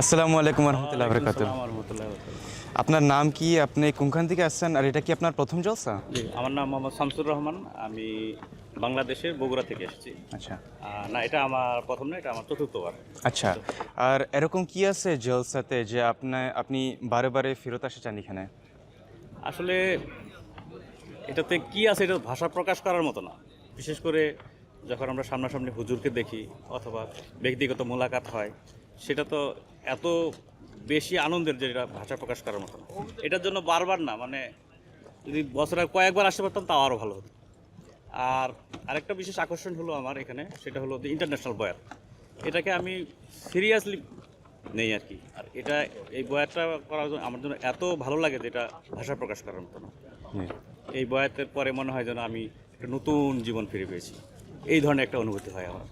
আসসালামু আলাইকুম রহমতুল্লাহ বরকাত আপনার নাম কি? আপনি কোনখান থেকে আসছেন? আর এটা কি আপনার প্রথম জলসা? আমার নাম মোহাম্মদ শামসুর রহমান। আমি বাংলাদেশের বগুড়া থেকে এসেছি। আচ্ছা। না এটা আমার প্রথম না এটা আমার চতুর্থবার আচ্ছা। আর এরকম কি আছে জলসাতে যে আপনি আপনি বারে বারে ফেরত আসে চান এখানে? আসলে এটাতে কি আছে এটা ভাষা প্রকাশ করার মতো না। বিশেষ করে যখন আমরা সামনাসামনি হুজুরকে দেখি অথবা ব্যক্তিগত মোলাকাত হয় সেটা তো এত বেশি আনন্দের যে এটা ভাষা প্রকাশ করার মতো এটার জন্য বারবার না মানে যদি বছরে কয়েকবার আসতে পারতাম তাও আরও ভালো হতো। আর আরেকটা বিশেষ আকর্ষণ হলো আমার এখানে সেটা হলো ইন্টারন্যাশনাল বয়ার এটাকে আমি সিরিয়াসলি নেই আর কি। আর এটা এই বয়ারটা করার জন্য আমার জন্য এত ভালো লাগে যে এটা ভাষা প্রকাশ করার মতো না। এই বয়াতের পরে মনে হয় যেন আমি একটা নতুন জীবন ফিরে পেয়েছি। এই ধরনের একটা অনুভূতি হয় আমার।